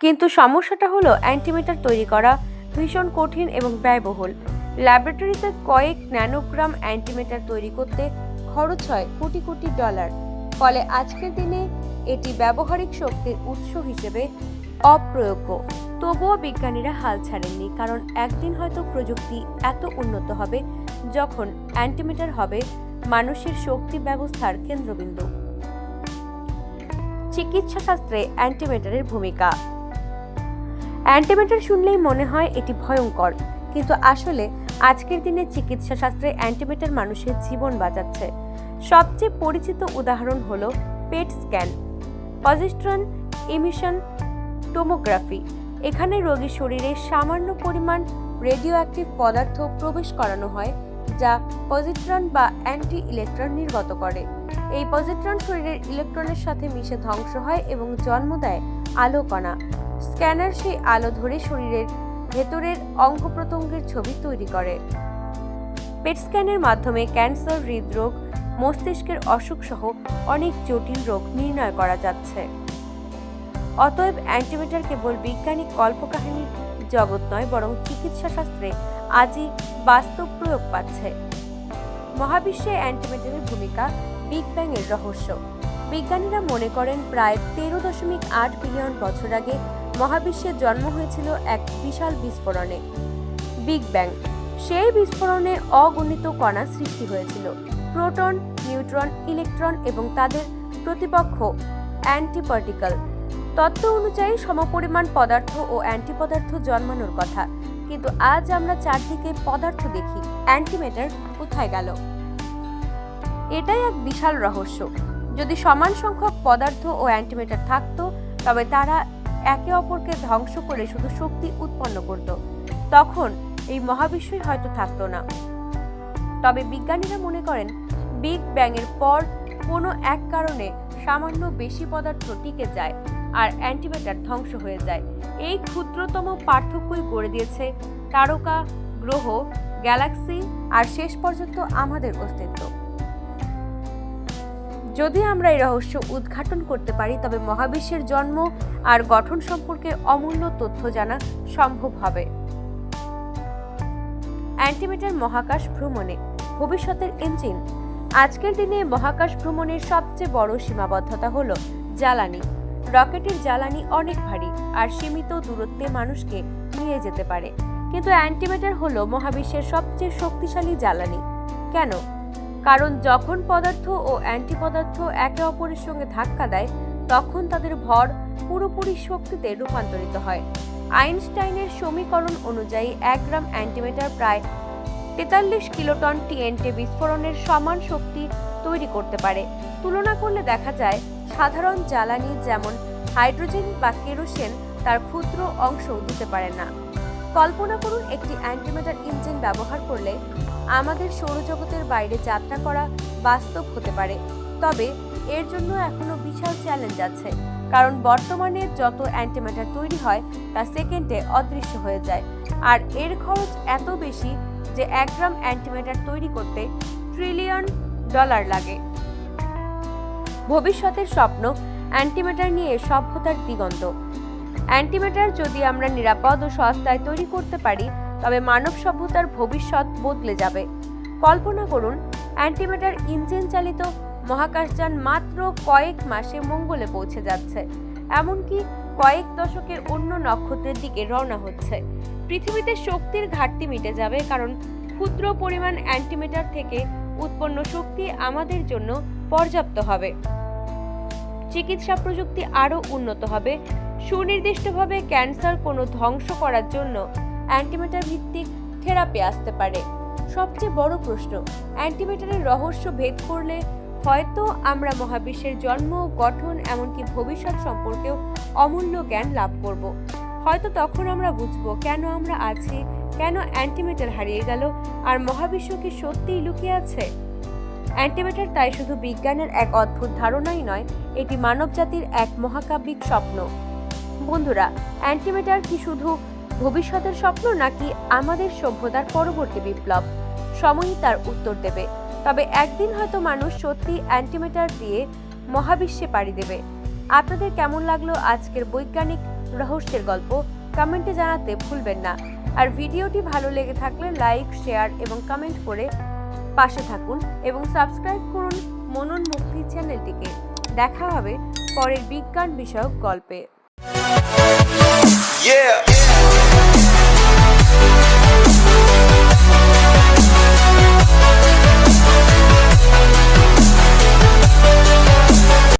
কিন্তু সমস্যাটা হলো অ্যান্টিমিটার তৈরি করা ভীষণ কঠিন এবং ব্যয়বহুল। ল্যাবরেটরিতে কয়েক ন্যানোগ্রাম অ্যান্টিমিটার তৈরি করতে খরচ হয় কোটি কোটি ডলার। ফলে আজকের দিনে এটি ব্যবহারিক শক্তির উৎস হিসেবে অপ্রয়োগ্য। তবুও বিজ্ঞানীরা হাল ছাড়েননি, কারণ একদিন হয়তো প্রযুক্তি এত উন্নত হবে যখন অ্যান্টিমিটার হবে মানুষের শক্তি ব্যবস্থার কেন্দ্রবিন্দু। চিকিৎসা শাস্ত্রে অ্যান্টিমিটারের ভূমিকা অ্যান্টিমিটার শুনলেই মনে হয় এটি ভয়ঙ্কর। কিন্তু আসলে আজকের দিনে চিকিৎসা শাস্ত্রে অ্যান্টিমিটার মানুষের জীবন বাঁচাচ্ছে। সবচেয়ে পরিচিত উদাহরণ হলো PET scan positron emission tomography. এখানে রোগীর শরীরে সামান্য পরিমাণ রেডিও অ্যাক্টিভ পদার্থ প্রবেশ করানো হয়, যা পজিট্রন বা অ্যান্টি ইলেকট্রন নির্গত করে। এই পজিট্রন শরীরের ইলেকট্রনের সাথে মিশে ধ্বংস হয় এবং জন্ম দেয় আলো কণা স্ক্যানার সেই আলো ধরে শরীরের ভেতরের অঙ্গ প্রত্যঙ্গের ছবি তৈরি করে। পেট স্ক্যানের মাধ্যমে ক্যান্সার, হৃদরোগ, মস্তিষ্কের অসুখ সহ অনেক জটিল রোগ নির্ণয় করা যাচ্ছে। অতএব অ্যান্টিমিটার কেবল বৈজ্ঞানিক কল্পকাহিনীর জগৎ নয়, বরং চিকিৎসা শাস্ত্রে আজই বাস্তব প্রয়োগ পাচ্ছে। মহাবিশ্বে অ্যান্টিমিটারের ভূমিকা বিগ ব্যাং এর রহস্য। বিজ্ঞানীরা মনে করেন, প্রায় তেরো দশমিক আট বিলিয়ন বছর আগে মহাবিশ্বের জন্ম হয়েছিল এক বিশাল বিস্ফোরণে। Big bang. সেই বিস্ফোরণে অগণিত কণা সৃষ্টি হয়েছিল। প্রোটন, নিউট্রন, ইলেকট্রন এবং তাদের প্রতিপক্ষ অ্যান্টিপার্টিকেল। তত্ত্ব অনুযায়ী সমপরিমাণ পদার্থ ও অ্যান্টি পদার্থ জন্মানোর কথা। কিন্তু আজ আমরা চারদিকে পদার্থ দেখি। অ্যান্টিমেটার কোথায় গেল? এটাই এক বিশাল রহস্য। যদি সমান সংখ্যক পদার্থ ও অ্যান্টিমেটার থাকতো, তবে তারা একে অপরকে ধ্বংস করে শুধু শক্তি উৎপন্ন করত। তখন এই মহাবিশ্বই হয়তো থাকতো না। তবে বিজ্ঞানীরা মনে করেন, বিগ ব্যাং এর পর কোনো এক কারণে সামান্য বেশি পদার্থ টিকে যায় আর অ্যান্টিমেটার ধ্বংস হয়ে যায়। এই ক্ষুদ্রতম পার্থক্যই করে দিয়েছে তারকা, গ্রহ, গ্যালাক্সি আর শেষ পর্যন্ত আমাদের অস্তিত্ব। যদি আমরা এই রহস্য উদ্ঘাটন করতে পারি, তবে মহাবিশ্বের জন্ম আর গঠন সম্পর্কে অমূল্য তথ্য জানা সম্ভব হবে। অ্যান্টিমিটার মহাকাশ ভ্রমণে, ভবিষ্যতের ইঞ্জিন। আজকের দিনে মহাকাশ ভ্রমণের সবচেয়ে বড় সীমাবদ্ধতা হল জ্বালানি। রকেটের জ্বালানি অনেক ভারী আর সীমিত দূরত্বে মানুষকে নিয়ে যেতে পারে। কিন্তু অ্যান্টিমিটার হল মহাবিশ্বের সবচেয়ে শক্তিশালী জ্বালানি। কেন? কারণ যখন পদার্থ ও অ্যান্টি পদার্থ একে অপরের সঙ্গে ধাক্কা দেয়, তখন তাদের ভর পুরোপুরি শক্তিতে রূপান্তরিত হয়। আইনস্টাইনের সমীকরণ অনুযায়ী এক গ্রাম অ্যান্টিমিটার প্রায় তেতাল্লিশ কিলোটন টিএনটে বিস্ফোরণের সমান শক্তি তৈরি করতে পারে। তুলনা করলে দেখা যায়, সাধারণ জ্বালানি যেমন হাইড্রোজেন বা কেরোসিন তার ক্ষুদ্র অংশ দিতে পারে না। কল্পনা করুন একটি অ্যান্টিমেটার ইঞ্জিন ব্যবহার করলে আমাদের সৌরজগতের বাইরে যাত্রা করা বাস্তব হতে পারে। তবে এর জন্য এখনও বিশাল চ্যালেঞ্জ আছে, কারণ বর্তমানে যত অ্যান্টিমিটার তৈরি হয় তা সেকেন্ডে অদৃশ্য হয়ে যায়। আর এর খরচ এত বেশি যে এক গ্রাম অ্যান্টিমিটার তৈরি করতে ট্রিলিয়ন ডলার লাগে। ভবিষ্যতের স্বপ্ন অ্যান্টিমিটার নিয়ে সভ্যতার দিগন্ত। অ্যান্টিমিটার যদি আমরা নিরাপদ ও সস্তায় তৈরি করতে পারি, তবে মানব সভ্যতার ভবিষ্যৎ বদলে যাবে। কল্পনা করুন, অ্যান্টিমেটার ইঞ্জিন চালিত মহাকাশযান মাত্র কয়েক মাসে মঙ্গলে পৌঁছে যাচ্ছে। এমনকি কয়েক দশকের অন্য নক্ষত্রের দিকে রওনা হচ্ছে। পৃথিবীতে শক্তির ঘাটতি মিটে যাবে কারণ ক্ষুদ্র পরিমাণ অ্যান্টিমিটার থেকে উৎপন্ন শক্তি আমাদের জন্য পর্যাপ্ত হবে। চিকিৎসা প্রযুক্তি আরও উন্নত হবে। সুনির্দিষ্টভাবে ক্যান্সার কোনো ধ্বংস করার জন্য অ্যান্টিমেটার ভিত্তিক থেরাপি আসতে পারে। সবচেয়ে বড় প্রশ্ন, অ্যান্টিমেটারের রহস্য ভেদ করলে হয়তো আমরা মহাবিশ্বের জন্ম, গঠন, এমনকি ভবিষ্যৎ সম্পর্কেও অমূল্য জ্ঞান লাভ করব। হয়তো তখন আমরা বুঝব কেন আমরা আছি, কেন অ্যান্টিমেটার হারিয়ে গেল, আর মহাবিশ্ব কি সত্যিই লুকিয়ে আছে? অ্যান্টিমেটার তাই শুধু বিজ্ঞানের এক অদ্ভুত ধারণাই নয়, এটি মানবজাতির এক মহাকাব্যিক স্বপ্ন। বন্ধুরা, অ্যান্টিমেটার কি শুধু ভবিষ্যতের স্বপ্ন নাকি আমাদের সভ্যতার পরবর্তী বিপ্লব? সময়ই তার উত্তর দেবে। তবে একদিন হয়তো মানুষ সত্যি অ্যান্টিমেটার দিয়ে মহাবিশ্বে পাড়ি দেবে। আপনাদের কেমন লাগল আজকের বৈজ্ঞানিক রহস্যের গল্প? কমেন্টে জানাতে ভুলবেন না। আর ভিডিওটি ভালো লেগে থাকলে লাইক, শেয়ার এবং কমেন্ট করে পাশে থাকুন এবং সাবস্ক্রাইব করুন মনন মুক্তি চ্যানেলটিকে। দেখা হবে পরের বিজ্ঞান বিষয়ক গল্পে। Yeah.